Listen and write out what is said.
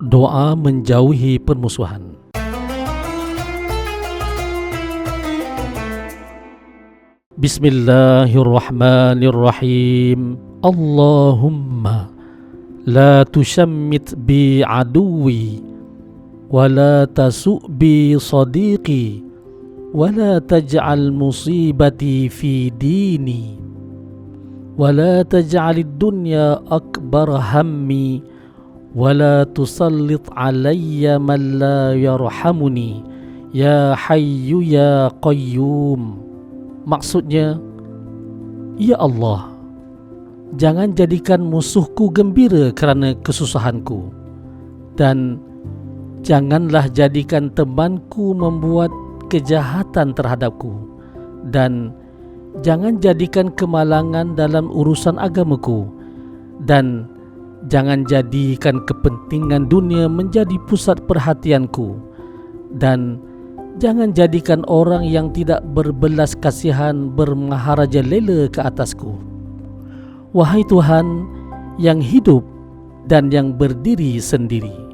Doa menjauhi permusuhan. Bismillahirrahmanirrahim. Allahumma La tushammit bi aduwi Wa tasuk bi sadiqi Wa taj'al musibati fi dini Wa taj'al dunya akbar hammi ولا تسلط علي من لا يرحمني يا حي يا قيوم maksudnya ya Allah jangan jadikan musuhku gembira kerana kesusahanku dan janganlah jadikan temanku membuat kejahatan terhadapku dan jangan jadikan kemalangan dalam urusan agamaku dan Jangan jadikan kepentingan dunia menjadi pusat perhatianku dan jangan jadikan orang yang tidak berbelas kasihan bermaharaja lela ke atasku. Wahai Tuhan yang hidup dan yang berdiri sendiri.